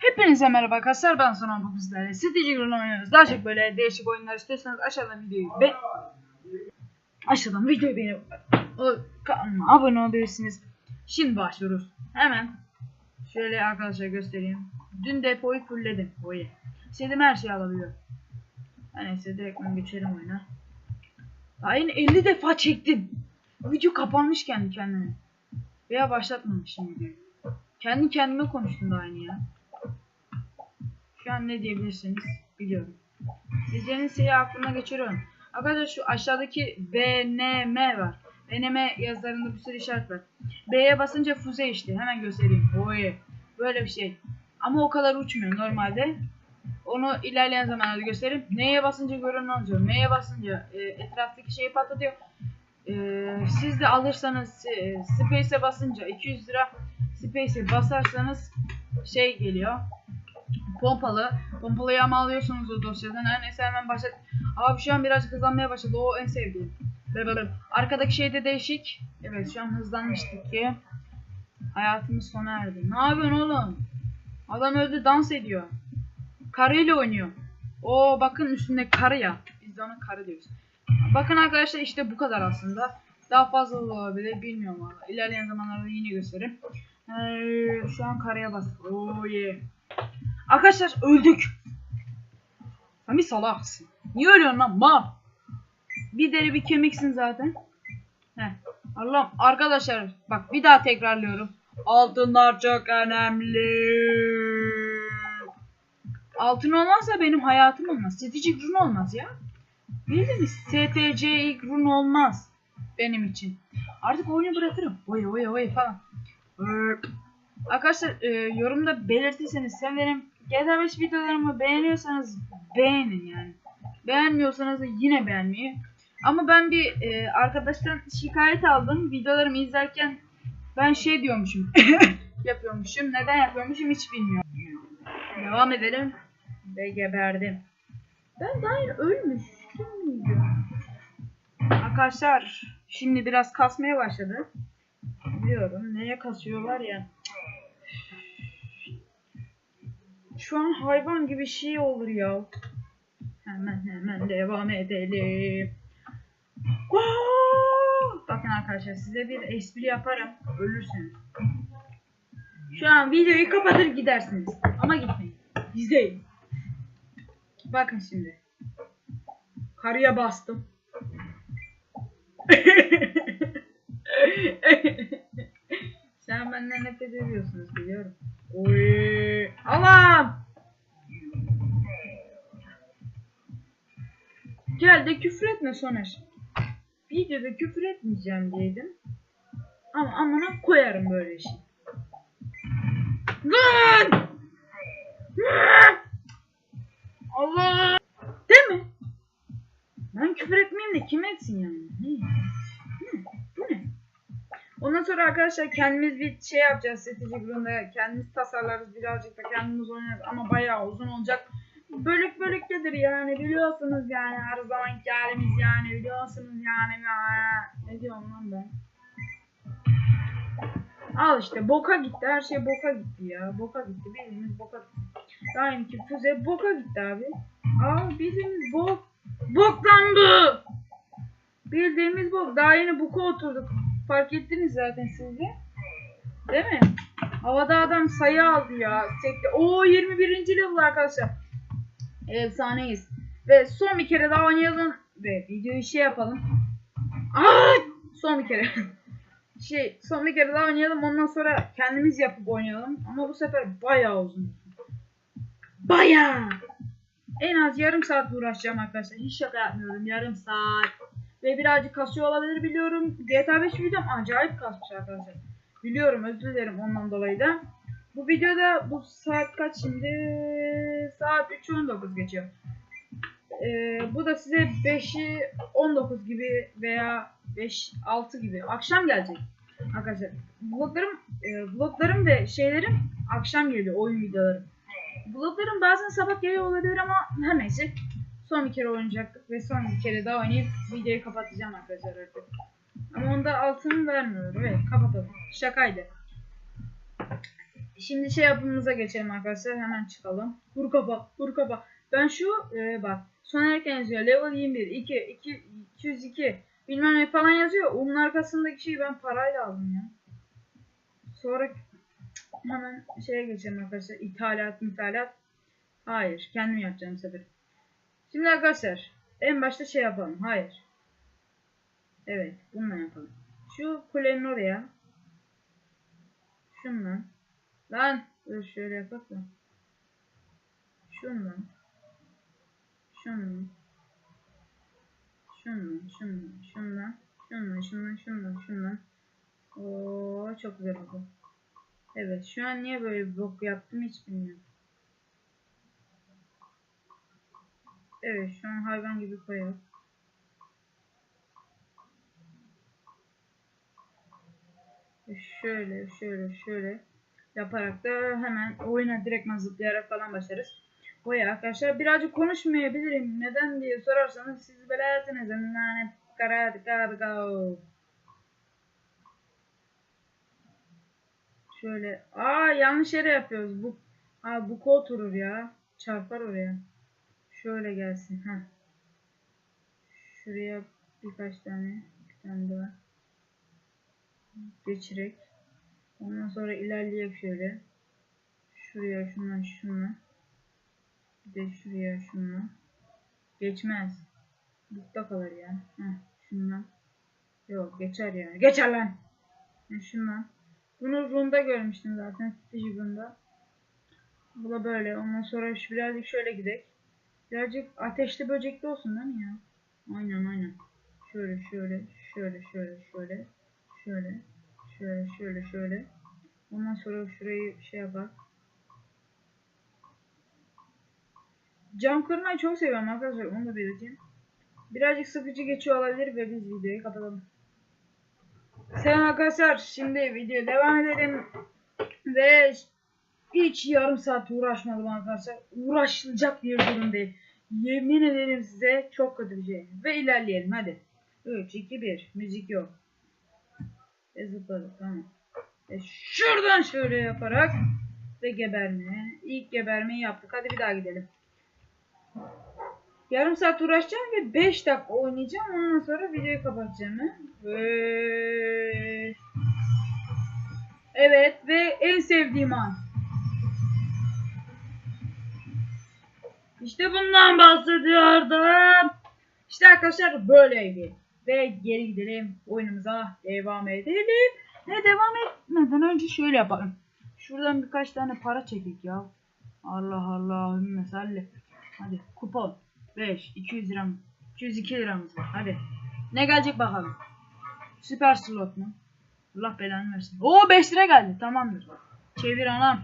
Hepinize merhaba arkadaşlar ben Sonan bu bizlerle Strateji Ground oynuyoruz. Daha çok böyle değişik oyunlar istiyorsanız aşağıdan videoyu be aşağıdan videoyu beğenip kanalıma abone olabilirsiniz. Şimdi başlıyoruz. Hemen şöyle arkadaşlar göstereyim. Dün depoyu fullledim. Oye. İstediğim her şeyi alabiliyorum. Her neyse direkt ben geçelim oyuna. Daha yeni 50 defa çektim. Video kapanmış kendi kendine. Veya başlatmamışım videoyu. Kendi kendime konuştum daha yeni ya. Şu an ne diyebilirsiniz biliyorum. Diyeceğiniz şeyi aklına geçiriyorum. Arkadaşlar şu aşağıdaki BNM var. BNM yazılarında bir sürü işaret var. B'ye basınca füze işte. Hemen göstereyim. Oy. Böyle bir şey. Ama o kadar uçmuyor normalde. Onu ilerleyen zamanlarda göstereyim. Neye basınca görünen oluyor. Neye basınca e, etraftaki şeyi patlatıyor. E, siz de alırsanız e, Space'e basınca 200 lira Space'e basarsanız şey geliyor pompalı. Pompalıyı ama alıyorsunuz o dosyadan. Her neyse hemen başlat. Abi şu an biraz hızlanmaya başladı. O en sevdiğim. Arkadaki şey de değişik. Evet şu an hızlanmıştık ki. Hayatımız sona erdi. Ne yapıyorsun oğlum? Adam öldü dans ediyor. Karıyla oynuyor. Oo bakın üstünde karı ya. Biz de ona karı diyoruz. Bakın arkadaşlar işte bu kadar aslında. Daha fazla olabilir bilmiyorum ama. İlerleyen zamanlarda yine gösteririm. Ee, şu an karaya bastık. Oo yeah. Arkadaşlar öldük. Bir salaksın. Niye ölüyorsun lan mal? Bir deri bir kemiksin zaten. Heh. Allah'ım arkadaşlar bak bir daha tekrarlıyorum. Altınlar çok önemli. Altın olmazsa benim hayatım olmaz. Strategic rune olmaz ya. Bildiniz STC rune olmaz benim için. Artık oyunu bırakırım. Oy oy oy falan. Öp. Arkadaşlar e, yorumda belirtirseniz sevinirim. GTA 5 videolarımı beğeniyorsanız beğenin yani. Beğenmiyorsanız da yine beğenmeyi. Ama ben bir e, arkadaştan şikayet aldım. Videolarımı izlerken ben şey diyormuşum. yapıyormuşum. Neden yapıyormuşum hiç bilmiyorum. Devam edelim. Ve geberdim. Ben daha ölmüştüm müydüm? Arkadaşlar şimdi biraz kasmaya başladı. Biliyorum. Neye kasıyorlar ya. Şu an hayvan gibi şey olur ya. Hemen hemen devam edelim. Aa! Bakın arkadaşlar size bir espri yaparım. Ölürsünüz. Şu an videoyu kapatır gidersiniz. Ama gitmeyin. İzleyin. Bakın şimdi. Karıya bastım. Sen benden nefret ediyorsunuz biliyorum. Oy. Gel de küfür etme Soner. Videoda küfür etmeyeceğim dedim. Ama amına koyarım böyle şey. Lan! Allah! Değil mi? Ben küfür etmeyeyim de kim etsin yani? Bu ne? Ondan sonra arkadaşlar kendimiz bir şey yapacağız strateji grubunda. Kendimiz tasarlarız birazcık da kendimiz oynarız ama bayağı uzun olacak. Bölük bölüktedir yani biliyorsunuz yani her zamanki halimiz yani biliyorsunuz yani. Ne diyorum lan ben? Al işte boka gitti her şey boka gitti ya. Boka gitti bildiğimiz boka gitti. Daha ki füze boka gitti abi. Al bildiğimiz bok. Boklandı. Bildiğimiz bok. Daha yeni boka oturduk. Fark ettiniz zaten siz de. Değil mi? Havada adam sayı aldı ya. Oo 21. level arkadaşlar. Efsaneyiz. Ve son bir kere daha oynayalım. Ve videoyu şey yapalım. Aa! Son bir kere. şey son bir kere daha oynayalım. Ondan sonra kendimiz yapıp oynayalım. Ama bu sefer bayağı uzun. Bayağı. En az yarım saat uğraşacağım arkadaşlar. Hiç şaka yapmıyorum. Yarım saat. Ve birazcık kasıyor olabilir biliyorum. GTA 5 videom acayip kasmış arkadaşlar. Biliyorum özür dilerim ondan dolayı da. Bu videoda bu saat kaç şimdi? Saat 3.19 geçiyor. Ee, bu da size 5'i 19 gibi veya 5 6 gibi akşam gelecek. Arkadaşlar vloglarım e, vloglarım ve şeylerim akşam geliyor oyun videolarım. Vloglarım bazen sabah geliyor olabilir ama her neyse. Son bir kere oynayacaktık ve son bir kere daha oynayıp videoyu kapatacağım arkadaşlar artık. Ama onda altını vermiyorum. Evet kapatalım. Şakaydı. Şimdi şey yapımıza geçelim arkadaşlar. Hemen çıkalım. Vur kafa, vur kafa. Ben şu e, bak. Son erken yazıyor. Level 21, 2, 2, 202 bilmem ne falan yazıyor. Onun arkasındaki şeyi ben parayla aldım ya. Sonra hemen şeye geçelim arkadaşlar. İthalat, ithalat. Hayır. Kendim yapacağım sefer. Şimdi arkadaşlar. En başta şey yapalım. Hayır. Evet. Bununla yapalım. Şu kulenin oraya. Şundan. Lan. Dur şöyle yapalım da. Şundan. Şundan. Şundan, şundan, şundan, şundan, şundan, şundan, şundan. Oo çok güzel oldu. Evet şu an niye böyle bir bok yaptım hiç bilmiyorum. Evet şu an hayvan gibi koyuyor. Şöyle şöyle şöyle yaparak da hemen oyuna direkt zıplayarak falan başlarız. O ya arkadaşlar birazcık konuşmayabilirim. Neden diye sorarsanız siz belasınız. Lanet karat kargo. Şöyle. Aa yanlış yere yapıyoruz. Bu Aa bu oturur ya. Çarpar oraya. Şöyle gelsin. Ha. Şuraya birkaç tane. Bir tane daha. Geçirek. Ondan sonra ilerleyek şöyle. Şuraya şundan şundan. Bir de şuraya şundan. Geçmez. Bukta kalır ya. Heh, şundan. Yok geçer yani. Geçer lan. Heh, şundan. Bunu runda görmüştüm zaten. Strateji runda. Bu da böyle. Ondan sonra şu birazcık şöyle gidelim. Birazcık ateşli böcekli olsun değil mi ya? Aynen aynen. Şöyle şöyle şöyle şöyle şöyle şöyle şöyle şöyle şöyle. Ondan sonra şurayı şey yapar. Cam kırmayı çok seviyorum arkadaşlar. Onu da belirteyim. Birazcık sıkıcı geçiyor olabilir ve biz videoyu kapatalım. Selam arkadaşlar. Şimdi video devam edelim. Ve hiç yarım saat uğraşmadım arkadaşlar. Uğraşılacak bir durum değil. Yemin ederim size çok kötü bir şey. Ve ilerleyelim hadi. 3, 2, 1. Müzik yok. Ve zıpladık tamam. Ve şuradan şöyle yaparak ve geberme. İlk gebermeyi yaptık. Hadi bir daha gidelim. Yarım saat uğraşacağım ve 5 dakika oynayacağım. Ondan sonra videoyu kapatacağım. Ve... Evet ve en sevdiğim an. İşte bundan bahsediyordum. İşte arkadaşlar böyleydi. Ve geri gidelim. Oyunumuza devam edelim. Ne devam etmeden önce şöyle yapalım. Şuradan birkaç tane para çekik ya. Allah Allah. Mesela. Hadi kupon. 5, 200 liram. 202 liramız var. Hadi. Ne gelecek bakalım. Süper slot mu? Allah belanı versin. Oo 5 lira geldi. Tamamdır. Çevir anam.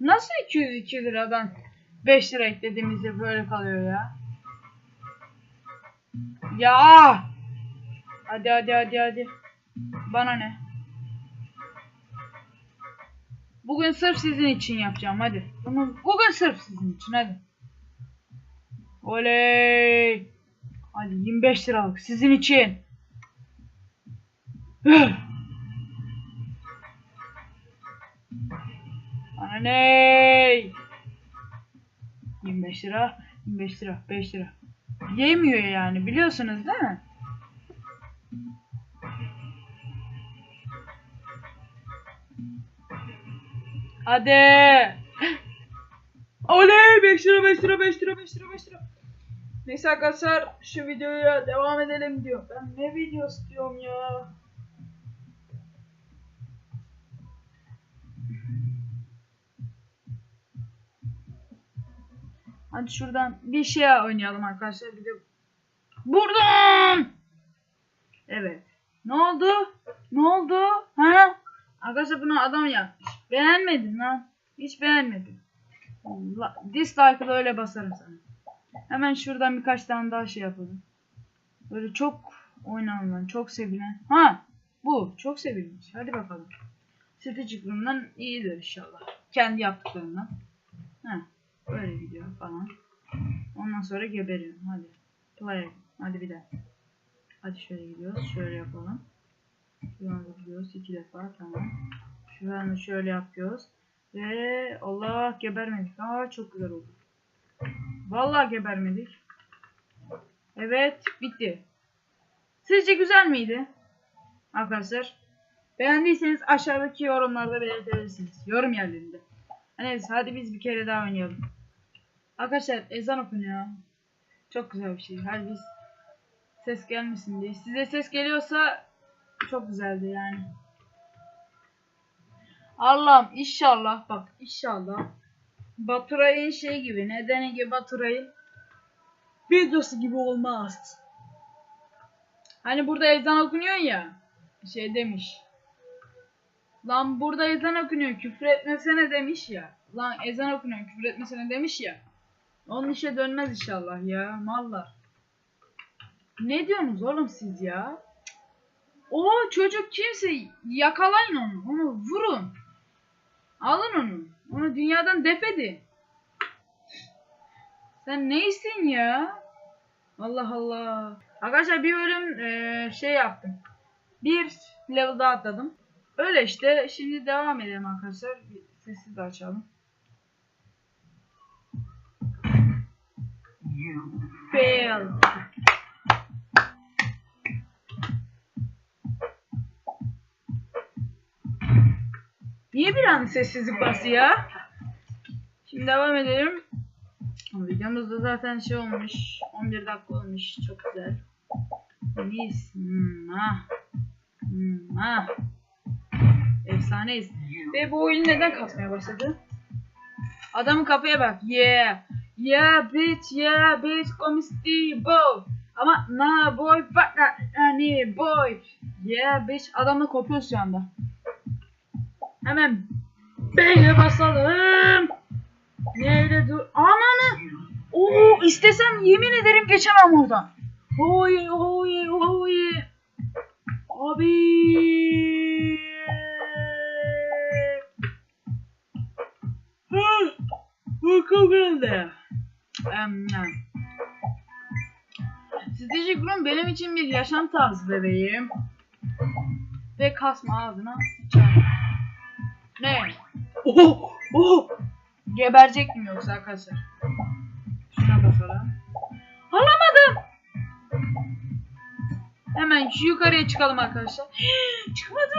Nasıl 202 liradan 5 lira eklediğimizde böyle kalıyor ya? Ya! Hadi hadi hadi hadi. Bana ne? Bugün sırf sizin için yapacağım hadi. Bunu bugün sırf sizin için hadi. Oley! Hadi 25 liralık sizin için. Bana ne? 25 lira, 25 lira, 5 lira. Yemiyor yani biliyorsunuz değil mi? Hadi. Oley 5 lira 5 lira 5 lira 5 lira 5 lira. Neyse arkadaşlar şu videoya devam edelim diyor. Ben ne video istiyorum ya. Hadi şuradan bir şey oynayalım arkadaşlar. Bir de buradan. Evet. Ne oldu? Ne oldu? Ha? Arkadaşlar bunu adam yapmış. Beğenmedin lan. Hiç beğenmedim. Dislike'ı da öyle basarım sana. Hemen şuradan birkaç tane daha şey yapalım. Böyle çok oynanılan, çok sevilen. Ha! Bu. Çok sevilmiş. Hadi bakalım. Strategic'lığından iyidir inşallah. Kendi yaptıklarından. Ha. Böyle gidiyor falan. Ondan sonra geberiyorum. Hadi. Play. Hadi bir daha. Hadi şöyle gidiyoruz. Şöyle yapalım. Şuradan yapıyoruz iki defa tamam. Şuradan da şöyle yapıyoruz. Ve Allah gebermedik. Aa çok güzel oldu. Vallahi gebermedik. Evet bitti. Sizce güzel miydi? Arkadaşlar. Beğendiyseniz aşağıdaki yorumlarda belirtebilirsiniz. Yorum yerlerinde. Neyse hadi biz bir kere daha oynayalım. Arkadaşlar ezan okunuyor. Çok güzel bir şey. Hadi biz ses gelmesin diye. Size ses geliyorsa çok güzeldi yani. Allah'ım inşallah bak inşallah Baturay'ın şey gibi nedeni gibi Baturay'ın videosu gibi olmaz. Hani burada ezan okunuyor ya şey demiş. Lan burada ezan okunuyor küfür etmesene demiş ya. Lan ezan okunuyor küfür etmesene demiş ya. Onun işe dönmez inşallah ya mallar. Ne diyorsunuz oğlum siz ya? O çocuk kimse yakalayın onu. Onu vurun. Alın onu. Onu dünyadan def edin. Sen neysin ya? Allah Allah. Arkadaşlar bir bölüm eee, şey yaptım. Bir level daha atladım. Öyle işte. Şimdi devam edelim arkadaşlar. Sesi de açalım. Fail. Niye bir an sessizlik bastı ya? Şimdi devam edelim. Videomuzda zaten şey olmuş. 11 dakika olmuş. Çok güzel. Mis. Hmm, ah. Efsaneyiz. Ve bu oyun neden kasmaya başladı? Adamın kafaya bak. Yeah. Yeah bitch. Yeah bitch. Komisti boy. Ama na boy. Fuck hani boy. Yeah bitch. Adamla kopuyoruz şu anda. Hemen B'ye basalım. Nerede dur? Ananı. Oo istesem yemin ederim geçemem oradan. Oy oy oy. Abi. Hı, Uykum geldi. Strateji kurum benim için bir yaşam tarzı bebeğim. Ve kasma ağzına. Ne? Oh! Oh! Geberecek mi yoksa arkadaşlar? Şuna basalım. Alamadım. Hemen şu yukarıya çıkalım arkadaşlar. Çıkmadı.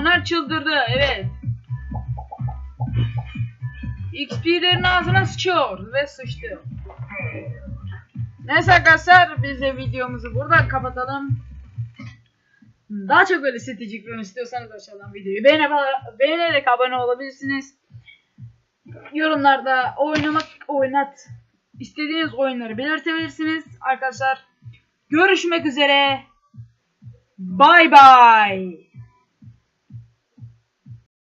Soner çıldırdı. Evet. XP'lerin ağzına sıçıyor ve sıçtı. Neyse arkadaşlar biz de videomuzu burada kapatalım. Daha çok böyle stratejik ürün istiyorsanız aşağıdan videoyu beğene, beğenerek abone olabilirsiniz. Yorumlarda oynamak, oynat istediğiniz oyunları belirtebilirsiniz. Arkadaşlar görüşmek üzere. Bye bye.